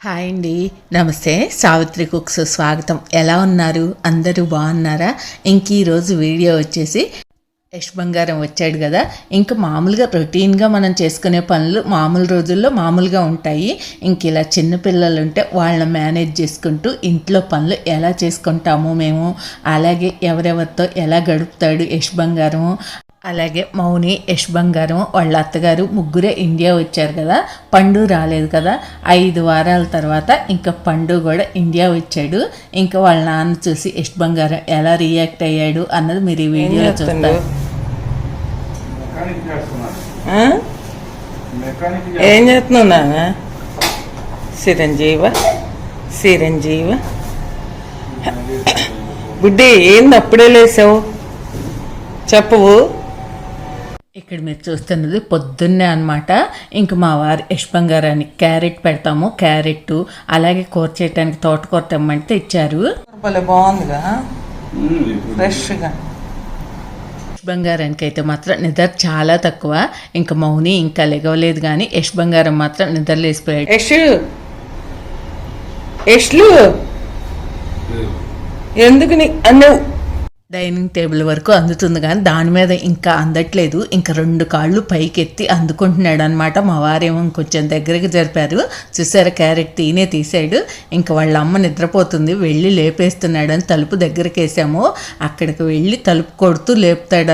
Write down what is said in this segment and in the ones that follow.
Hi అండి. నమస్తే. Savitri cooks స్వాగతం. ఎలా ఉన్నారు? అందరూ బాగున్నారా? ఇంక ఈరోజు వీడియో వచ్చేసి యష్ బంగారం వచ్చాడు కదా. ఇంకా మామూలుగా రొటీన్గా మనం చేసుకునే పనులు మామూలు రోజుల్లో మామూలుగా ఉంటాయి. ఇంక ఇలా చిన్న పిల్లలు ఉంటే వాళ్ళని మేనేజ్ చేసుకుంటూ ఇంట్లో పనులు ఎలా చేసుకుంటాము మేము అలాగే ఎవరెవరితో ఎలా గడుపుతాడు యష్ బంగారం అలాగే మౌని యష్ బంగారం వాళ్ళ అత్తగారు ముగ్గురే ఇండియా వచ్చారు కదా. పండు రాలేదు కదా. ఐదు వారాల తర్వాత ఇంకా పండు కూడా ఇండియా వచ్చాడు. ఇంకా వాళ్ళ నాన్న చూసి యష్ బంగారం ఎలా రియాక్ట్ అయ్యాడు అన్నది మీరు ఈ వీడియోలో చూస్తారు. ఏం చేస్తున్నావు నాన్న? చిరంజీవ చిరంజీవ బుడ్డి ఏంది అప్పుడే లేసావు? చెప్పవు ఇక్కడ మీరు చూస్తున్నది పొద్దున్నే అన్నమాట. ఇంక మా వారు యష్ బంగారానికి క్యారెట్ పెడతాము. క్యారెట్ అలాగే కూర చేయడానికి తోటకూర తెమ్మంటే ఇచ్చారు. బాగుందిగా. ఫ్రెష్గా బంగారానికి అయితే మాత్రం నిద్ర చాలా తక్కువ. ఇంకా మౌని ఇంకా లెగవలేదు కానీ యష్ బంగారం మాత్రం నిద్ర లేసిపోయాడు యష్ యష్లు ఎందుకు నీ అన్నవు డైనింగ్ టేబుల్ వరకు అందుతుంది కానీ దాని మీద ఇంకా అందట్లేదు. ఇంకా రెండు కాళ్ళు పైకెత్తి అందుకుంటున్నాడు అనమాట మా వారేమో కొంచెం దగ్గరికి జరిపారు. చూసారా క్యారెట్ తీనే తీసాడు ఇంకా వాళ్ళ అమ్మ నిద్రపోతుంది. వెళ్ళి లేపేస్తున్నాడు అని తలుపు దగ్గరికి వేసాము అక్కడికి వెళ్ళి తలుపు కొడుతూ లేపుతాడు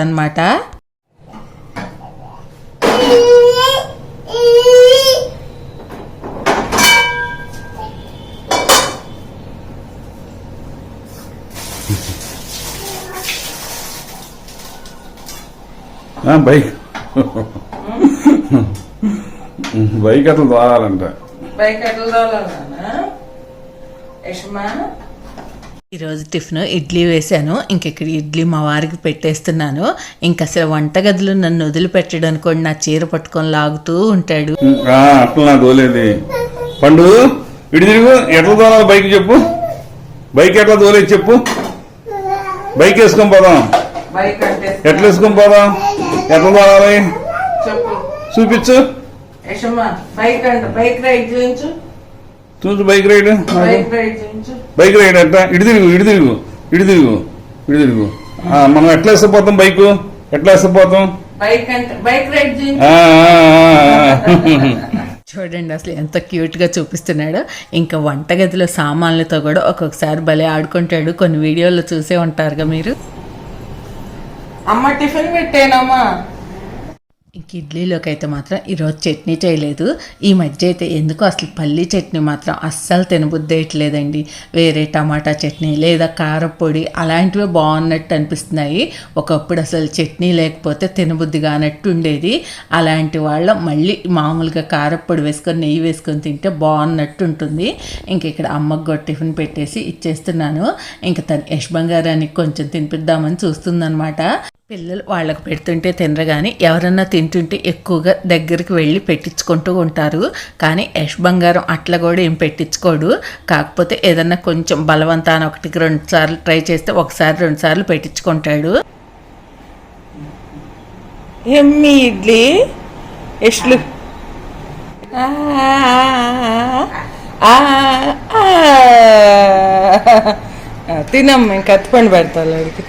బైక్ బైక్ అట్లా దోరాలంట. బైక్ ఎట్లా నాన్న యష్మా? ఈరోజు టిఫిన్ ఇడ్లీ వేశాను. ఇంక ఇక్కడ ఇడ్లీ మా వారికి పెట్టేస్తున్నాను. ఇంక అసలు వంటగదిలో నన్ను వదిలిపెట్టడం అనుకోండి నా చీర పట్టుకొని లాగుతూ ఉంటాడు. ఆ, అట్లా నా దోలేది పండు తిరుగు. ఎట్లా దోరాలి బైక్ చెప్పు. బైక్ ఎట్లా దోలేదు చెప్పు. బైక్ వేసుకొని పోదాం. ఎట్లా వేసుకొని పోదాం? ఎట్లా చెప్పు. చూపించు. యషమ్మా బైక్ రైడ్ చూపించు. చూసు బైక్ రైడ్. బైక్ రైడ్ చూపించు. బైక్ రైడ్ ఎట్లా? ఇటు తిరుగు ఇటు తిరుగు ఇటు తిరుగు ఇటు తిరుగు. ఆ, మనం ఎట్లా వేసిపోతాం బైక్? ఎట్లా వేసిపోతాం బైక్ అంటే బైక్ రైడ్. చూడండి అసలు ఎంత క్యూట్గా చూపిస్తున్నాడో. ఇంకా వంటగదిలో సామాన్లతో కూడా ఒక్కొక్కసారి భలే ఆడుకుంటాడు. కొన్ని వీడియోల్లో చూసే ఉంటారుగా మీరు. అమ్మ టిఫిన్ పెట్టేనమ్మా. ఇంక ఇడ్లీలోకి అయితే మాత్రం ఈరోజు చట్నీ చేయలేదు. ఈ మధ్య అయితే ఎందుకో అసలు పల్లీ చట్నీ మాత్రం అస్సలు తినబుద్దేయట్లేదండి వేరే టమాటా చట్నీ లేదా కారపొడి అలాంటివే బాగున్నట్టు అనిపిస్తున్నాయి. ఒకప్పుడు అసలు చట్నీ లేకపోతే తినబుద్ధి కానట్టు ఉండేది. అలాంటి వాళ్ళ మళ్ళీ మామూలుగా కారపొడి వేసుకొని నెయ్యి వేసుకొని తింటే బాగున్నట్టు ఉంటుంది. ఇంక ఇక్కడ అమ్మకు కూడా టిఫిన్ పెట్టేసి ఇచ్చేస్తున్నాను. ఇంక తను యశ్ బంగారానికి కొంచెం తినిపిద్దామని చూస్తుందనమాట పిల్లలు వాళ్ళకి పెడుతుంటే తినరు కానీ ఎవరన్నా తింటుంటే ఎక్కువగా దగ్గరికి వెళ్ళి పెట్టించుకుంటూ ఉంటారు. కానీ యష్ బంగారం అట్లా కూడా ఏం పెట్టించుకోడు. కాకపోతే ఏదన్నా కొంచెం బలవంతాన ఒకటికి రెండు సార్లు ట్రై చేస్తే ఒకసారి రెండు సార్లు పెట్టించుకుంటాడు. ఎమ్మి ఇడ్లీ? ఎష్లు తినమ్మ ఇంకా అత్తిపండు పెడతాను వాడికి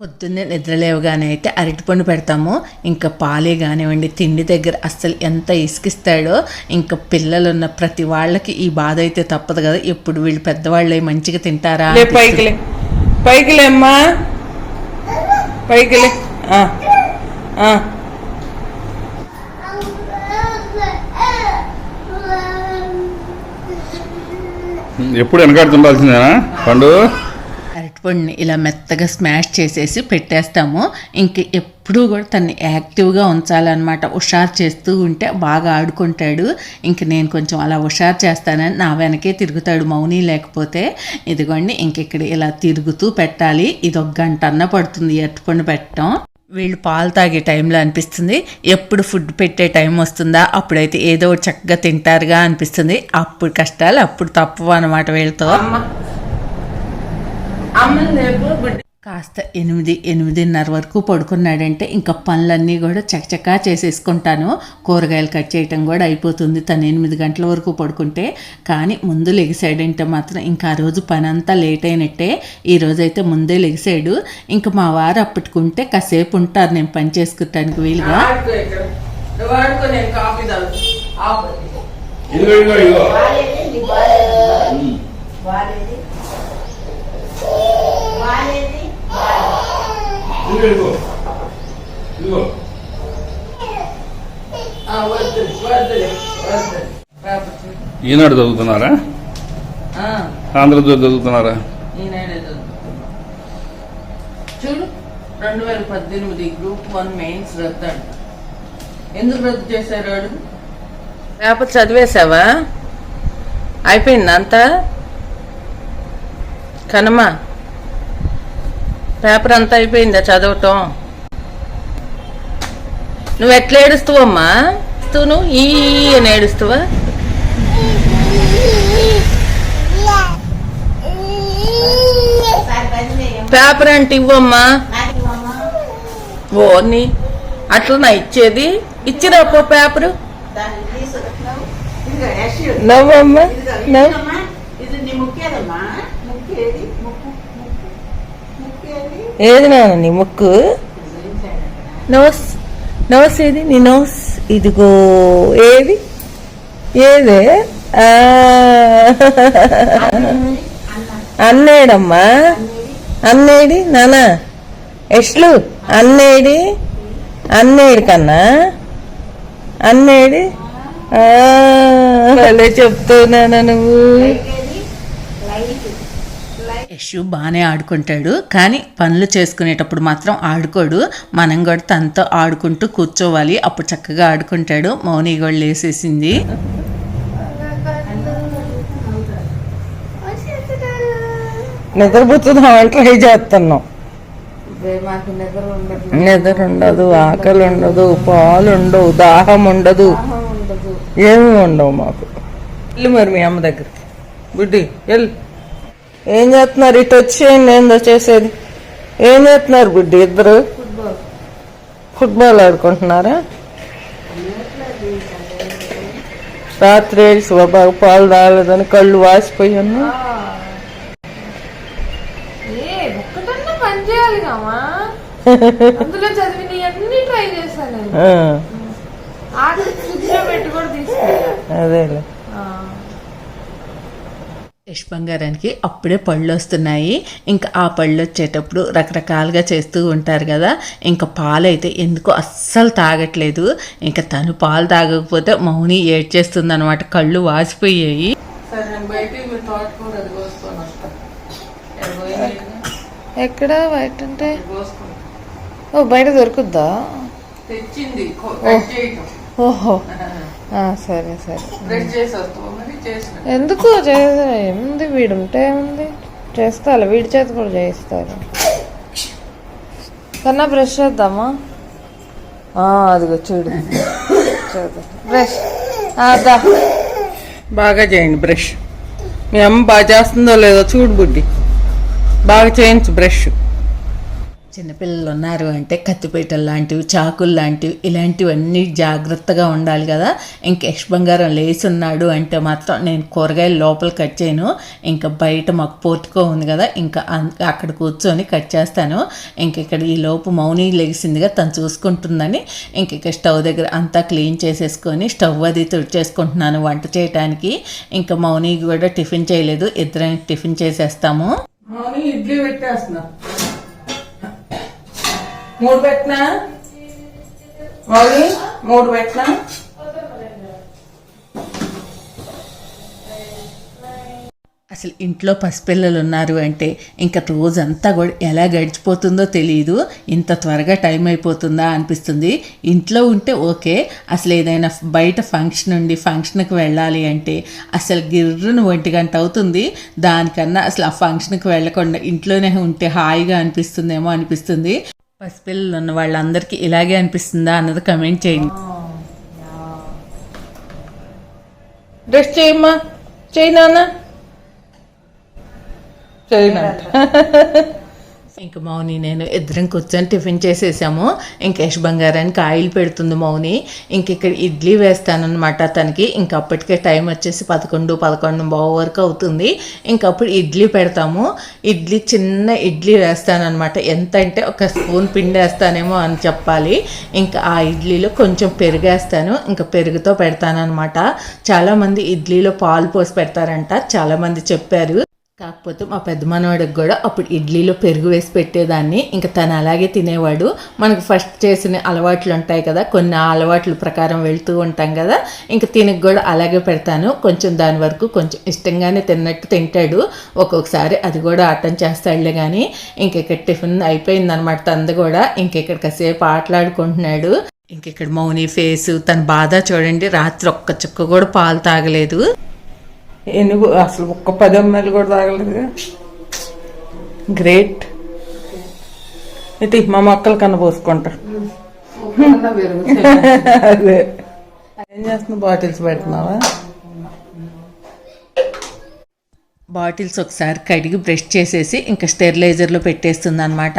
పొద్దున్నే నిద్రలేవగానే అయితే అరటిపండు పెడతాము. ఇంకా పాలే కానివ్వండి తిండి దగ్గర అస్సలు ఎంత ఇసుకిస్తాడో ఇంకా పిల్లలు ఉన్న ప్రతి వాళ్ళకి ఈ బాధ అయితే తప్పదు కదా. ఎప్పుడు వీళ్ళు పెద్దవాళ్ళు మంచిగా తింటారా లే పైకి లే. పైకి లేమ్మా పైకి లే. ఆ, ఆ. ఎప్పుడు వెనకాడుతుండాల్సిందేనా పండు? అరటిపండుని ఇలా మెత్తగా స్మాష్ చేసేసి పెట్టేస్తాము. ఇంక ఎప్పుడూ కూడా తన్ని యాక్టివ్గా ఉంచాలన్నమాట. హుషారు చేస్తూ ఉంటే బాగా ఆడుకుంటాడు. ఇంక నేను కొంచెం అలా హుషారు చేస్తానని నా వెనకే తిరుగుతాడు మౌని లేకపోతే. ఇదిగోండి ఇంక ఇక్కడ ఇలా తిరుగుతూ పెట్టాలి. ఇది ఒక గంట అన్న పడుతుంది ఎట్టుకొని పెట్టడం వీళ్ళు పాలు తాగే టైంలో అనిపిస్తుంది. ఎప్పుడు ఫుడ్ పెట్టే టైం వస్తుందా? అప్పుడైతే ఏదో చక్కగా తింటారుగా అనిపిస్తుంది. అప్పుడు కష్టాలు అప్పుడు తప్పు అనమాట వీళ్ళతో అమ్మ అమ్మని లేపు బిడ్డ కాస్త ఎనిమిది ఎనిమిదిన్నర వరకు పడుకున్నాడంటే ఇంకా పనులన్నీ కూడా చకచకా చేసేసుకుంటాను. కూరగాయలు కట్ చేయటం కూడా అయిపోతుంది తను ఎనిమిది గంటల వరకు పడుకుంటే. కానీ ముందు లెగిసాడంటే మాత్రం ఇంకా ఆ రోజు పని అంతా లేట్ అయినట్టే. ఈ రోజు అయితే ముందే లెగిసాడు. ఇంకా మా వారు అప్పటికుంటే కాసేపు ఉంటారు నేను పని చేసుకుంటానికి వీలుగా. కాఫీ తాగు ఆపు. ఇదిగో ఇదిగో ఇదిగో బాలేది బాలేది బాలేది బాలేది ఇదిగో. ఇదిగో. ఇదిగో. ఈనాడు చదువుతున్నారా? ఆ, ఆంధ్రజ్యోతి చదువుతున్నారా. చూడు రెండు వేల పద్దెనిమిది గ్రూప్ వన్ మెయిన్స్ రద్దు అంట. ఎందుకు రద్దు చేశారు వాడు? పేపర్ చదివేశావా? అయిపోయింది అంతా కనమా పేపర్ అంతా అయిపోయిందా? చదవటం. నువ్వు ఎట్లా ఏడుస్తావమ్మా? నువ్వు ఈ అని ఏడుస్తావా? పేపర్ అంటే ఇవ్వమ్మా. నాకు ఇవ్వమ్మా ఓ నీ అట్లా నా ఇచ్చేది? ఇచ్చిరా పో పేపరు. నవ్వమ్మా. నవ్వు. ఏది నాన్న నీ ముక్కు? నోస్ నోస్ ఏది? నీ నోస్. ఇదిగో ఏది? ఏదే? ఆ. అన్నేడమ్మా. అన్నేడి నానా. ఎట్లు అన్నేడి? అన్నేడి కన్నా? అన్నేడి? ఆ, చెప్తున్నానా నువ్వు. యశు బాగానే ఆడుకుంటాడు కానీ పనులు చేసుకునేటప్పుడు మాత్రం ఆడుకోడు. మనం కూడా తనతో ఆడుకుంటూ కూర్చోవాలి. అప్పుడు చక్కగా ఆడుకుంటాడు. మౌని కూడా లేసేసింది. నిద్రపోతున్నాం ట్రై చేస్తున్నాం. నిద్ర ఉండదు. ఆకలి ఉండదు పాలు ఉండవు దాహం ఉండదు. ఏమి ఉండవు మాకు. వెళ్ళి మరి మీ అమ్మ దగ్గరికి. బుడ్డి వెళ్ళి. ఏం చేస్తున్నారు? ఇటు వచ్చేయండి ఏందో చేసేది. ఏం చేస్తున్నారు బుడ్డి ఇద్దరు? ఫుట్బాల్ ఆడుకుంటున్నారా? రాత్రి ఏడ్చి బాగా పాలు తాగలేదని కళ్ళు వాసిపోయి ఉన్నా. ఏ ఒక్కటన్నా పని చేయాలి కామా? అందులో చదివిన అన్ని ట్రై చేశాను నేను. ఆ, ఆఖరి ఫ్రిడ్జ్లో పెట్టి కూడా తీసుకెళ్ళా అదేలే. యశ్ బంగారానికి అప్పుడే పళ్ళు వస్తున్నాయి. ఇంకా ఆ పళ్ళు వచ్చేటప్పుడు రకరకాలుగా చేస్తూ ఉంటారు కదా. ఇంకా పాలు అయితే ఎందుకో అస్సలు తాగట్లేదు. ఇంకా తను పాలు తాగకపోతే మౌని ఏడ్చేస్తుంది అనమాట కళ్ళు వాసిపోయాయి. ఎక్కడ బయట అంటే. ఓ బయట దొరుకుద్దా? తెచ్చింది ఓహో. సరే సరే. ఎందుకు చేసా? ఏముంది వీడుంటే ఏముంది? చేస్తాను వీడి చేత కూడా చేయిస్తారు. కన్నా బ్రష్ చేద్దామా? అదిగో చూడు. చేద్దాం బ్రష్ అదా బాగా చేయండి బ్రష్ మీ అమ్మ బాగా చేస్తుందో లేదో చూడు బుడ్డి. బాగా చేయించు బ్రష్ చిన్నపిల్లలు ఉన్నారు అంటే కత్తిపీటలు లాంటివి చాకులు లాంటివి ఇలాంటివన్నీ జాగ్రత్తగా ఉండాలి కదా. ఇంక యశ్ బంగారం లేసున్నాడు అంటే మాత్రం నేను కూరగాయలు లోపల కట్ చేయను. ఇంకా బయట మాకు పోర్టుకో ఉంది కదా ఇంకా అన్- అక్కడ కూర్చొని కట్ చేస్తాను. ఇంక ఇక్కడ ఈ లోపు మౌని లేసిందిగా తను చూసుకుంటుందని ఇంక ఇక్కడ స్టవ్ దగ్గర అంతా క్లీన్ చేసేసుకొని స్టవ్ అది తుడిచేసుకుంటున్నాను వంట చేయడానికి ఇంకా మౌని కూడా టిఫిన్ చేయలేదు ఇద్దరం టిఫిన్ చేసేస్తాము. ఇడ్లీ పెట్టేస్తున్నా. మూడు పెట్టినా? మౌలి మూడు పెట్టినా? అసలు ఇంట్లో పసిపిల్లలు ఉన్నారు అంటే ఇంకా రోజంతా కూడా ఎలా గడిచిపోతుందో తెలియదు ఇంత త్వరగా టైం అయిపోతుందా అనిపిస్తుంది. ఇంట్లో ఉంటే ఓకే. అసలు ఏదైనా బయట ఫంక్షన్ ఉండి ఫంక్షన్కి వెళ్ళాలి అంటే అసలు గిర్రును ఒంటి గంట అవుతుంది. దానికన్నా అసలు ఆ ఫంక్షన్కి వెళ్ళకుండా ఇంట్లోనే ఉంటే హాయిగా అనిపిస్తుందేమో అనిపిస్తుంది. పసిపిల్లలు ఉన్న వాళ్ళందరికీ ఇలాగే అనిపిస్తుందా అన్నది కమెంట్ చేయండి. బ్రష్ చేయమ్మా. చేయి నాన్న. ఇంక మౌని నేను ఇద్దరం కూర్చొని టిఫిన్ చేసేసాము. ఇంక యశ్ బంగారానికి ఆయిల్ పెడుతుంది మౌని. ఇంక ఇక్కడ ఇడ్లీ వేస్తానన్నమాట తనకి. ఇంక అప్పటికే టైం వచ్చేసి పదకొండు పదకొండు బావు వరకు అవుతుంది. ఇంకప్పుడు ఇడ్లీ పెడతాము. ఇడ్లీ చిన్న ఇడ్లీ వేస్తానన్నమాట. ఎంత అంటే ఒక స్పూన్ పిండి వేస్తానేమో అని చెప్పాలి. ఇంకా ఆ ఇడ్లీలో కొంచెం పెరిగేస్తాను ఇంకా పెరుగుతో పెడతానమాట చాలామంది ఇడ్లీలో పాలు పోసి పెడతారంట. చాలామంది చెప్పారు. కాకపోతే మా పెద్ద మనవాడికి కూడా అప్పుడు ఇడ్లీలో పెరుగు వేసి పెట్టేదాన్ని. ఇంకా తను అలాగే తినేవాడు. మనకు ఫస్ట్ చేసిన అలవాట్లు ఉంటాయి కదా కొన్ని అలవాట్ల ప్రకారం వెళ్తూ ఉంటాం కదా ఇంకా తినకు కూడా అలాగే పెడతాను. కొంచెం దాని వరకు కొంచెం ఇష్టంగానే తిన్నట్టు తింటాడు. ఒక్కొక్కసారి అది కూడా ఆటం చేస్తాడులే కానీ ఇంక ఇక్కడ టిఫిన్ అయిపోయిందనమాట తంది కూడా. ఇంక ఇక్కడ కాసేపు ఆటలాడుకుంటున్నాడు. ఇంక ఇక్కడ మౌని ఫేస్ తన బాధ చూడండి రాత్రి ఒక్క చుక్క కూడా పాలు తాగలేదు. ఎనుగు అసలు ఒక్క పది అమ్మాయిలు కూడా తాగలేదుగా. గ్రేట్ ఇది మా మొక్కలు కన్నా పోసుకుంటా. అదే. ఏం చేస్తున్నావు? బాటిల్స్ పెడుతున్నావా? బాటిల్స్ ఒకసారి కడిగి బ్రష్ చేసేసి ఇంకా స్టెరిలైజర్లో పెట్టేస్తుంది అనమాట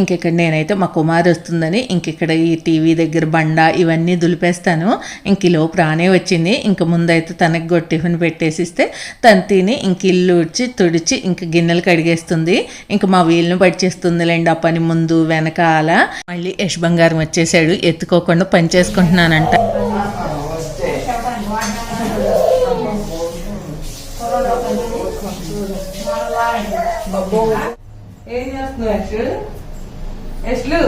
ఇంక ఇక్కడ నేనైతే మా కుమారి వస్తుందని ఇంకెక్కడ ఈ టీవీ దగ్గర బండ ఇవన్నీ దులిపేస్తాను. ఇంక లోపు రానే వచ్చింది. ఇంక ముందైతే తనకి కూడా టిఫిన్ పెట్టేసిస్తే తను తిని ఇంక ఇల్లు ఉడిచి తుడిచి ఇంక గిన్నెలు కడిగేస్తుంది. ఇంక మా వీళ్ళని పడిచేస్తుందిలేండి ఆ పని ముందు వెనకాల. మళ్ళీ యశ్ బంగారం వచ్చేసాడు. ఎత్తుకోకుండా పని చేసుకుంటున్నానంట. ఏం చేస్తున్నావు యశ్ యశ్లు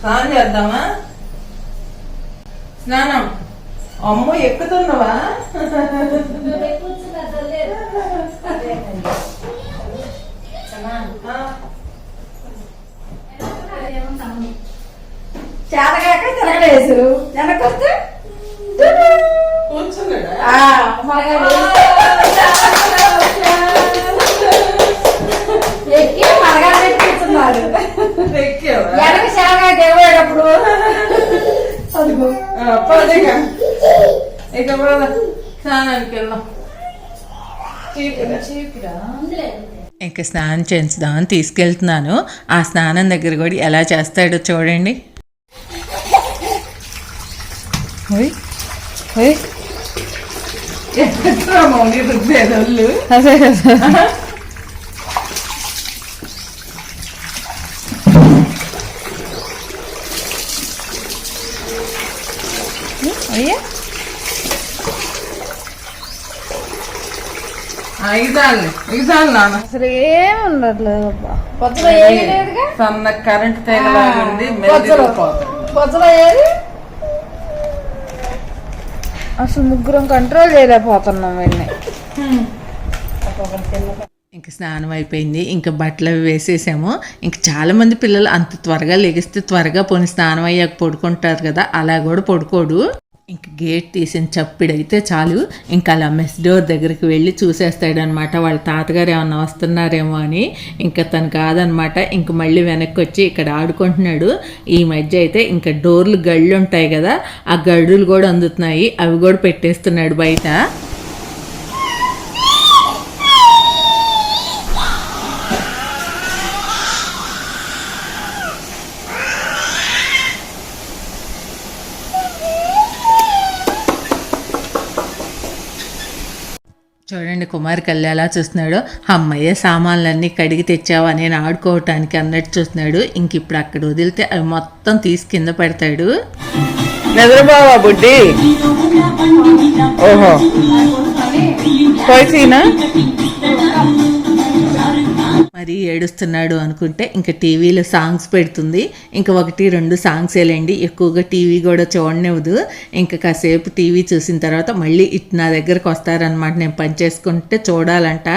స్నానం చేద్దామా? స్నానం. అమ్మో ఎక్కుతున్నావా? చేతగాక తిరగలేదు. వెనకొస్తే కూర్చున్నాడా? అదిగో. ఆ, పదేగా. ఇక. స్నానానికి వెళ్దాం. ఇంకా స్నానం చేయించుదామని తీసుకెళ్తున్నాను. ఆ స్నానం దగ్గర కూడా ఎలా చేస్తాడో చూడండి. అదే అసలు ఏం ఉండట్లేదు లేదుగా? సన్న కరెంట్ తెగలాగా ఉంది మెల్లిపోతుంది పొద్దులో ఏది? అసలు ముగ్గురం కంట్రోల్ చేయలేకపోతున్నాం వీడిని ఇంక స్నానం అయిపోయింది ఇంకా బట్టలు అవి వేసేసాము. ఇంకా చాలామంది పిల్లలు అంత త్వరగా లెగిస్తే త్వరగా పోని స్నానం అయ్యాక పడుకుంటారు కదా అలా కూడా పడుకోడు. ఇంక గేట్ తీసిన చప్పిడైతే చాలు. ఇంకా అలా మెస్ డోర్ దగ్గరికి వెళ్ళి చూసేస్తాడనమాట వాళ్ళ తాతగారు ఏమన్నా వస్తున్నారేమో అని. ఇంకా తను కాదనమాట ఇంక మళ్ళీ వెనక్కి వచ్చి ఇక్కడ ఆడుకుంటున్నాడు. ఈ మధ్య అయితే ఇంకా డోర్లు గళ్ళు ఉంటాయి కదా ఆ గడులు కూడా అందుతున్నాయి. అవి కూడా పెట్టేస్తున్నాడు బయట చూడండి కుమార్ కళ్యాణ్ ఎలా చూస్తున్నాడు. అమ్మయ్య సామాన్లన్నీ కడిగి తెచ్చావా? నేను ఆడుకోవటానికి అన్నట్టు చూస్తున్నాడు. ఇంక ఇప్పుడు అక్కడ వదిలితే అవి మొత్తం తీసి కింద పెడతాడు. బుడ్డి? ఓహో. మరి ఏడుస్తున్నాడు అనుకుంటే ఇంకా టీవీలో సాంగ్స్ పెడుతుంది. ఇంకా ఒకటి రెండు సాంగ్స్ వేలండి ఎక్కువగా టీవీ కూడా చూడనివ్వదు. ఇంకా కాసేపు టీవీ చూసిన తర్వాత మళ్ళీ ఇటు నా దగ్గరకు వస్తారనమాట నేను పని చేసుకుంటే చూడాలంట.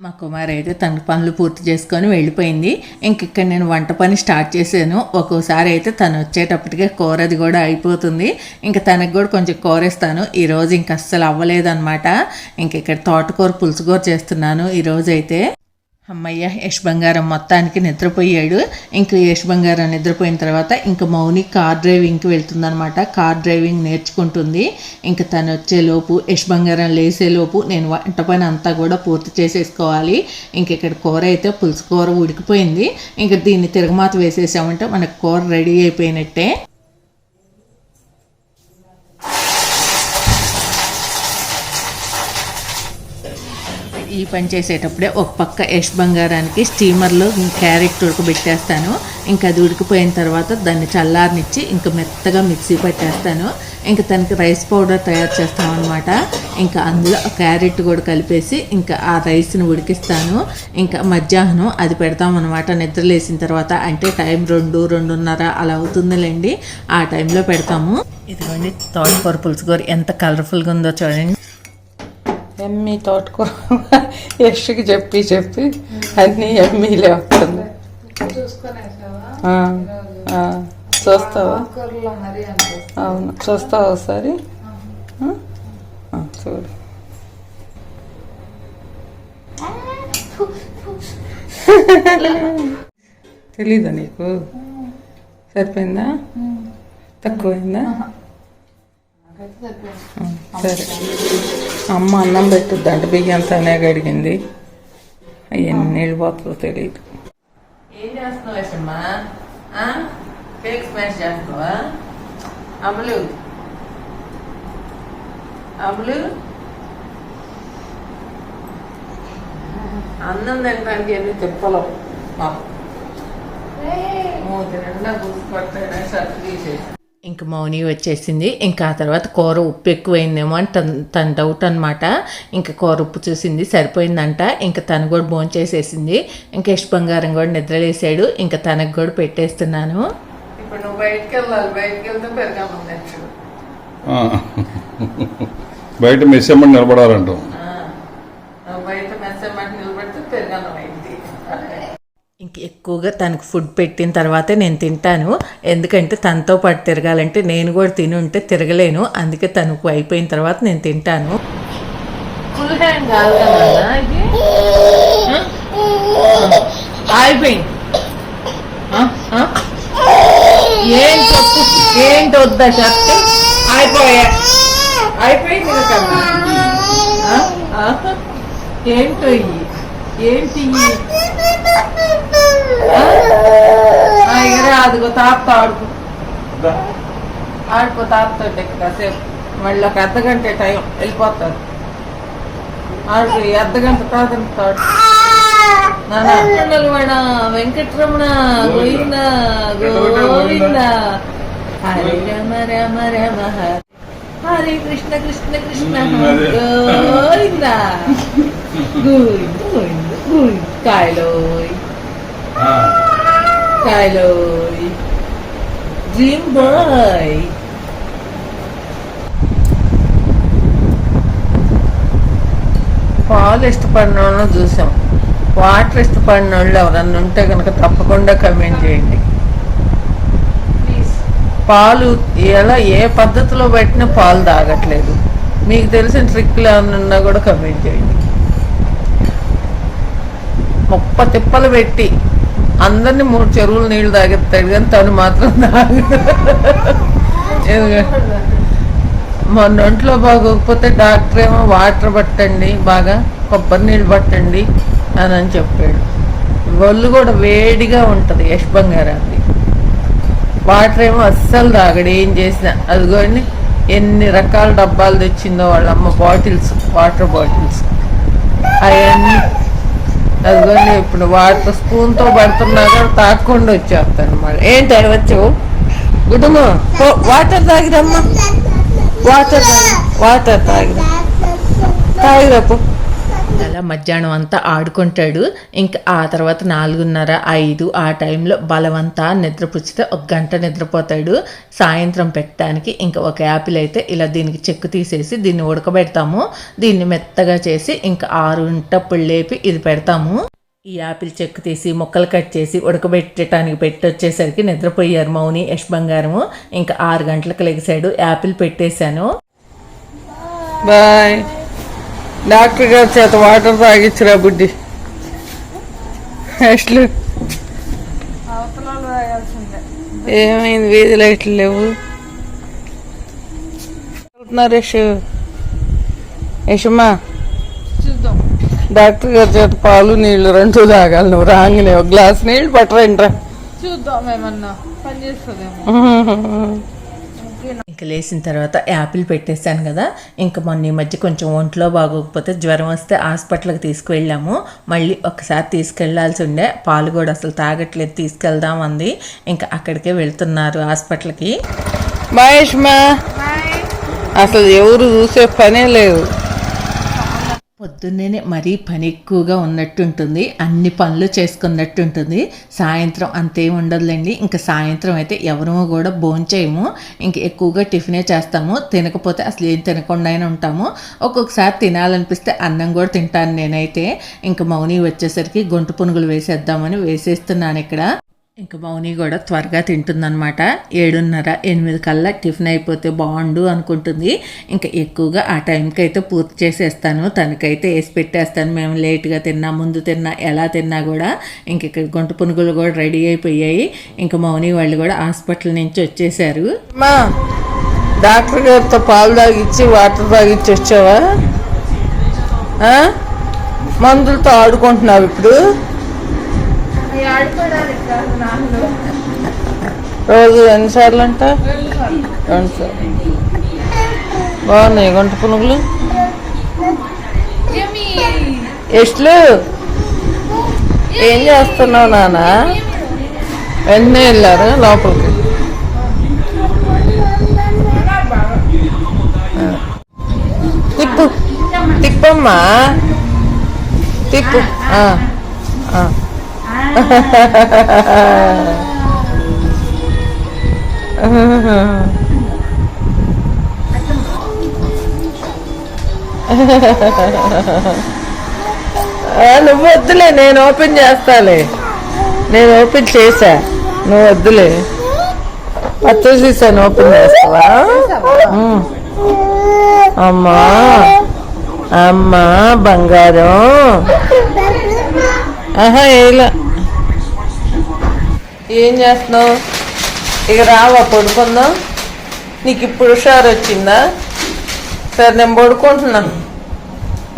మా కుమార్ అయితే తన పనులు పూర్తి చేసుకొని వెళ్ళిపోయింది. ఇంక ఇక్కడ నేను వంట పని స్టార్ట్ చేశాను. ఒక్కోసారి అయితే తను వచ్చేటప్పటికే కూర అది కూడా అయిపోతుంది. ఇంకా తనకు కూడా కొంచెం కూరేస్తాను ఈరోజు ఇంక అస్సలు అవ్వలేదన్నమాట. ఇంక ఇక్కడ తోటకూర పులుసుకూర చేస్తున్నాను. ఈరోజు అయితే అమ్మయ్య యశ్ బంగారం మొత్తానికి నిద్రపోయాడు. ఇంక యశ్ బంగారం నిద్రపోయిన తర్వాత ఇంక మౌని కార్ డ్రైవింగ్కి వెళ్తుందనమాట కార్ డ్రైవింగ్ నేర్చుకుంటుంది. ఇంక తను వచ్చేలోపు యశ్ బంగారం లేసేలోపు నేను వంట పని అంతా కూడా పూర్తి చేసేసుకోవాలి. ఇంక ఇక్కడ కూర అయితే పులుసు కూర ఉడికిపోయింది. ఇంక దీన్ని తిరగమాత వేసేసామంటే మనకు కూర రెడీ అయిపోయినట్టే. ఈ పని చేసేటప్పుడే ఒక పక్క యష్ బంగారానికి స్టీమర్లో క్యారెట్ ఉడకబెట్టేస్తాను ఇంకా అది ఉడికిపోయిన తర్వాత దాన్ని చల్లారనిచ్చి ఇంకా మెత్తగా మిక్సీ పట్టేస్తాను. ఇంకా తనకి రైస్ పౌడర్ తయారు చేస్తాం అనమాట ఇంకా అందులో క్యారెట్ కూడా కలిపేసి ఇంకా ఆ రైస్ని ఉడికిస్తాను. ఇంకా మధ్యాహ్నం అది పెడతాం అనమాట నిద్ర లేసిన తర్వాత అంటే టైం రెండు రెండున్నర అలా అవుతుందిలేండి. ఆ టైంలో పెడతాము. ఇదిగోండి తోట పర్పుల్స్ కూర ఎంత కలర్ఫుల్గా ఉందో చూడండి. ఎమ్మి తోటకూర యష్కి చెప్పి చెప్పి అన్నీ ఎమ్మీలే వస్తుంది. ఆ, ఆ, చూస్తావా? అవును. చూస్తావా ఒకసారి? చూడు. తెలీదా నీకు? సరిపోయిందా? తక్కువైందా? సరే. అమ్మ అన్నం పెట్టుద్ది అంటే బియ్యం తనే గడిగింది ఎన్ని నీళ్ళు పోతుందో తెలియదు ఏం చేస్తున్నావు యశమ్మా కేక్ స్మాష్ చేస్తున్నావా? అమలు. అమలు. అన్నం తినడానికి ఎన్ని తిప్పలు? మాకు మూతి నిండా గుర్తుపట్టాడు సర్ఫ్ తీసేసి ఇంక మౌని వచ్చేసింది. ఇంకా ఆ తర్వాత కూర ఉప్పు ఎక్కువైందేమో అని తన తన డౌట్ అనమాట ఇంకా కూర ఉప్పు చూసింది సరిపోయిందంట. ఇంకా తను కూడా భోంచేసేసింది. చేసేసింది ఇంకా యశ్ బంగారం కూడా నిద్రలేసాడు ఇంకా తనకు కూడా పెట్టేస్తున్నాను. ఇప్పుడు నువ్వు బయటకు వెళ్ళాలి బయటకు వెళ్తే ఆ. బయట నిలబడాలంటాం నువ్వు బయట మెస్సమ్మంటే నిలబడితే అయింది ఇంక ఎక్కువగా తనకు ఫుడ్ పెట్టిన తర్వాతే నేను తింటాను. ఎందుకంటే తనతో పాటు తిరగాలంటే నేను కూడా తిని ఉంటే తిరగలేను. అందుకే తనకు అయిపోయిన తర్వాత నేను తింటాను. ఫుల్ హ్యాండ్ కాదు అయిపోయింది ఏం చెప్పు ఏంటి వద్దా? చెప్తే అయిపోయా అయిపోయింది ఏంటో ఏంటి అదిగో తాపుతా ఆడుకో. ఆడుకో తాపుతాడు కాసేపు. మళ్ళీ ఒక అర్ధ గంట టైం వెళ్ళిపోతాడు. ఆడుకో ఈ అర్ధ గంట తాగుతాడు నాన్న వెంకటరమణ గోవింద గోవింద. హరే రమ రమ రమ హరే కృష్ణ కృష్ణ కృష్ణ. గోవింద గోవింద గోవింద గోవింద కాయలోయ్ కాయలోయ్ డ్రీమ్ బాయ్ పాలు ఇష్టపడిన వాళ్ళని చూసాం. వాటర్ ఇష్టపడిన వాళ్ళు ఎవరన్నా ఉంటే కనుక తప్పకుండా కమెంట్ చేయండి. పాలు ఎలా ఏ పద్ధతిలో పెట్టినా పాలు తాగట్లేదు. మీకు తెలిసిన ట్రిక్లు ఏమైనా ఉన్నా కూడా కమెంట్ చేయండి. ముప్ప తిప్పలు పెట్టి అందరినీ మూడు చెరువులు నీళ్ళు తాగెత్తాడు కానీ తను మాత్రం తాగడు. మన ఒంట్లో బాగోకపోతే డాక్టర్ ఏమో వాటర్ పట్టండి బాగా కొబ్బరి నీళ్ళు పట్టండి అని అని చెప్పాడు. ఒళ్ళు కూడా వేడిగా ఉంటుంది యశ్ బంగారాన్ని వాటర్ ఏమో అస్సలు తాగడు. ఏం చేసినా అదిగోండి ఎన్ని రకాల డబ్బాలు తెచ్చిందో వాళ్ళమ్మ బాటిల్స్ వాటర్ బాటిల్స్. అవన్నీ. అదిగోండి ఇప్పుడు వాటర్ స్పూన్తో పడుతున్నా కూడా తాగకుండా వచ్చేస్తాను మళ్ళీ ఏంటి అవి వచ్చావు గుడ్డమ్మ వాటర్ తాగిరమ్మా. వాటర్ తాగి వాటర్ తాగిరా. తాగిరా అలా మధ్యాహ్నం అంతా ఆడుకుంటాడు. ఇంకా ఆ తర్వాత నాలుగున్నర ఐదు ఆ టైంలో బలవంతా నిద్రపుచ్చితే ఒక గంట నిద్రపోతాడు. సాయంత్రం పెట్టడానికి ఇంకా ఒక యాపిల్ అయితే ఇలా దీనికి చెక్కు తీసేసి దీన్ని ఉడకబెడతాము. దీన్ని మెత్తగా చేసి ఇంకా ఆరుంటప్పుడు లేపి ఇది పెడతాము. ఈ యాపిల్ చెక్కు తీసి ముక్కలు కట్ చేసి ఉడకబెట్టడానికి పెట్టి వచ్చేసరికి నిద్రపోయారు మౌని యశ్ బంగారము. ఇంకా ఆరు గంటలకు లెగిసాడు యాపిల్ పెట్టేశాను. బాయ్. డాక్టర్ గారి చేత వాటర్ తాగించరా బుడ్డి. రాయాల్సిందే ఏమైంది? వీధి లైట్లు లేవు. వెళ్తున్నారు యశు? యశమ్మా డాక్టర్ గారి చేత పాలు నీళ్ళు రెండు తాగాలి. నువ్వు రాగానే ఒక గ్లాస్ నీళ్ళు పట్టరంట్రా చూద్దాం ఏమన్నా. పని చేస్తుందేమో. ఇంక లేచిన తర్వాత యాపిల్ పెట్టేశాను కదా. ఇంకా మొన్న ఈ మధ్య కొంచెం ఒంట్లో బాగోకపోతే జ్వరం వస్తే హాస్పిటల్కి తీసుకువెళ్ళాము. మళ్ళీ ఒకసారి తీసుకెళ్ళాల్సి ఉండే. పాలు కూడా అసలు తాగట్లేదు. తీసుకెళ్దాం అంది. ఇంకా అక్కడికే వెళ్తున్నారు హాస్పిటల్కి. మహేష్మా అసలు ఎవరు చూసే పనే లేదు. పొద్దున్నేనే మరీ పని ఎక్కువగా ఉన్నట్టుంటుంది. అన్ని పనులు చేసుకున్నట్టుంటుంది. సాయంత్రం అంతే ఉండదులేండి. ఇంకా సాయంత్రం అయితే ఎవరూ కూడా భోంచేయము ఇంక ఎక్కువగా టిఫినే చేస్తాము. తినకపోతే అసలు ఏం తినకుండా ఉంటాము. ఒక్కొక్కసారి తినాలనిపిస్తే అన్నం కూడా తింటాను నేనైతే. ఇంకా మౌని వచ్చేసరికి గొంటు పునుగులు వేసేద్దామని వేసేస్తున్నాను ఇక్కడ ఇంకా మౌని కూడా త్వరగా తింటుందన్నమాట. ఏడున్నర ఎనిమిది కల్లా టిఫిన్ అయిపోతే బాగుండు అనుకుంటుంది. ఇంకా ఎక్కువగా ఆ టైంకి అయితే పూర్తి చేసేస్తాను. తనకైతే వేసి పెట్టేస్తాను. మేము లేట్గా తిన్నా ముందు తిన్నా ఎలా తిన్నా కూడా ఇంక ఇక్కడ గుంట పునుగులు కూడా రెడీ అయిపోయాయి. ఇంకా మౌని వాళ్ళు కూడా హాస్పిటల్ నుంచి వచ్చేసారు. మా డాక్టర్ గారితో పాలు తాగిచ్చి వాటర్ తాగిచ్చి వచ్చావా? మందులతో ఆడుకుంటున్నావు ఇప్పుడు? రోజు ఎన్నిసార్లు అంట? రెండు సార్లు. బాగున్నాయి గుంట పునుగులు? ఎట్లు ఏం చేస్తున్నావు నాన్న? వెంటనే వెళ్ళారు లోపలికి? తిప్పు. తిప్పమ్మా. తిప్పు. నువ్వు వద్దులే నేను ఓపెన్ చేస్తాలే. నేను ఓపెన్ చేసా నువ్వు వద్దులే. వచ్చేసేసాను ఓపెన్ చేస్తావా? అమ్మా అమ్మా బంగారం. ఆహా ఏలా. ఏం చేస్తున్నావు? ఇక రావా పడుకుందాం? నీకు ఇప్పుడు హుషారు వచ్చిందా? సరే నేను పడుకుంటున్నా.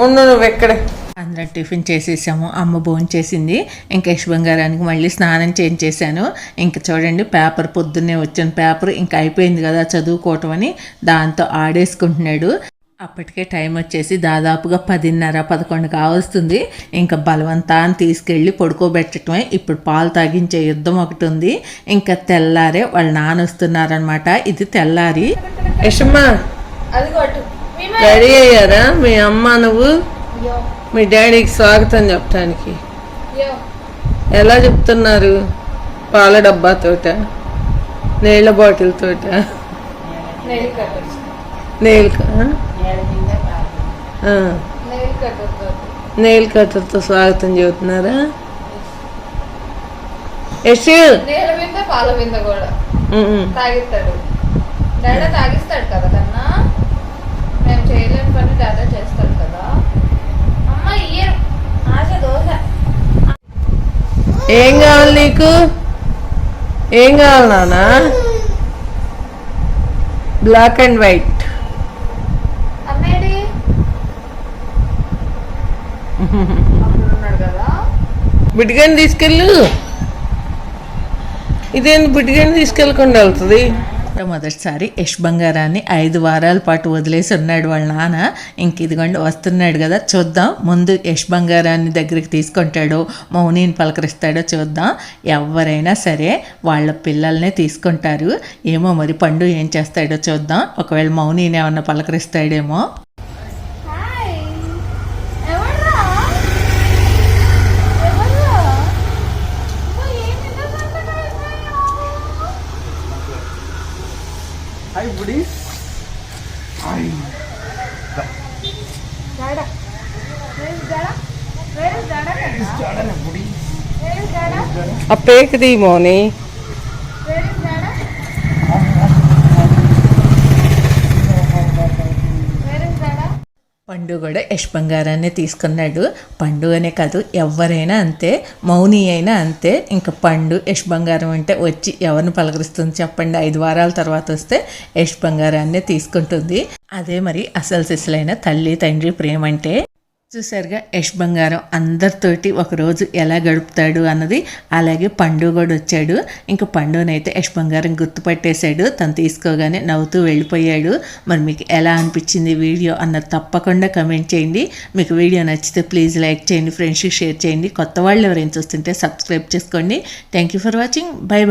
ఉండు నువ్వు ఎక్కడే అందరం టిఫిన్ చేసేసాము అమ్మ భోజనం చేసింది. ఇంకా యశ్ బంగారానికి మళ్ళీ స్నానం చేయించేశాను. ఇంకా చూడండి పేపర్ పొద్దున్నే వచ్చిన పేపర్ ఇంకా అయిపోయింది కదా చదువుకోవటం అని. దాంతో ఆడేసుకుంటున్నాడు. అప్పటికే టైం వచ్చేసి దాదాపుగా పదిన్నర పదకొండు కావస్తుంది. ఇంకా బలవంతాన్ని తీసుకెళ్ళి పడుకోబెట్టడమే ఇప్పుడు పాలు తాగించే యుద్ధం ఒకటి ఉంది. ఇంకా తెల్లారే వాళ్ళ నాన్న వస్తున్నారనమాట ఇది తెల్లారి. యశమ్మా అది కొట్టు మేము రెడీ అయ్యారా? మీ అమ్మ నువ్వు? మీ డాడీకి స్వాగతం చెప్పడానికి యో ఎలా చెప్తున్నారు? పాల డబ్బాతోట నీళ్ళ బాటిల్ తోట కట్టచ్చు నెయిల్ కట్టర్తో స్వాగతం చెబుతున్నారా? యశ్ నీళ్ళ వింద పాల వింద కూడా. తాగిస్తాడు. డాడా తాగిస్తాడు కదా కన్నా? మేము చేయలేని పని డాడా చేస్తాడు కదా? అమ్మ ఆశ దోశ. ఏం కావాలి నీకు? ఏం కావాలి నాన్న? బ్లాక్ అండ్ వైట్ అమ్మేడి ఉన్నాడు కదా బిడ్డగాని తీసుకెళ్ళు. ఇదేంటి బిడ్డగాని తీసుకెళ్ళకుండా వెళ్తుంది? మొదటిసారి యష్ బంగారాన్ని ఐదు వారాల పాటు వదిలేసి ఉన్నాడు వాళ్ళ నాన్న. ఇంక ఇదిగోండి వస్తున్నాడు కదా చూద్దాం. ముందు యష్ బంగారాన్ని దగ్గరికి తీసుకుంటాడో మౌనిని పలకరిస్తాడో చూద్దాం. ఎవరైనా సరే వాళ్ళ పిల్లల్నే తీసుకుంటారు. ఏమో మరి పండు ఏం చేస్తాడో చూద్దాం. ఒకవేళ మౌనిని ఏమన్నా పలకరిస్తాడేమో. ఆ పేకది మోని పండు పండు కూడా యశ్ బంగారాన్ని తీసుకున్నాడు. పండు అనే కాదు ఎవరైనా అంతే మౌని అయినా అంతే. ఇంకా పండు యశ్ బంగారం అంటే వచ్చి ఎవరిని పలకరిస్తుంది చెప్పండి. ఐదు వారాల తర్వాత వస్తే యశ్ బంగారాన్ని తీసుకుంటుంది. అదే మరి అసలు సిసలైన తల్లి తండ్రి ప్రేమ అంటే చూసారుగా యశ్ బంగారం అందరితోటి ఒకరోజు ఎలా గడుపుతాడు అన్నది. అలాగే పండు కూడా వచ్చాడు. ఇంకా పండునైతే యశ్ బంగారం గుర్తుపట్టేశాడు. తను తీసుకోగానే నవ్వుతూ వెళ్ళిపోయాడు. మరి మీకు ఎలా అనిపించింది వీడియో అన్నది తప్పకుండా కమెంట్ చేయండి. మీకు వీడియో నచ్చితే ప్లీజ్ లైక్ చేయండి ఫ్రెండ్స్కి షేర్ చేయండి. కొత్త వాళ్ళు ఎవరైనా చూస్తుంటే సబ్స్క్రైబ్ చేసుకోండి. Thank you for watching. Bye bye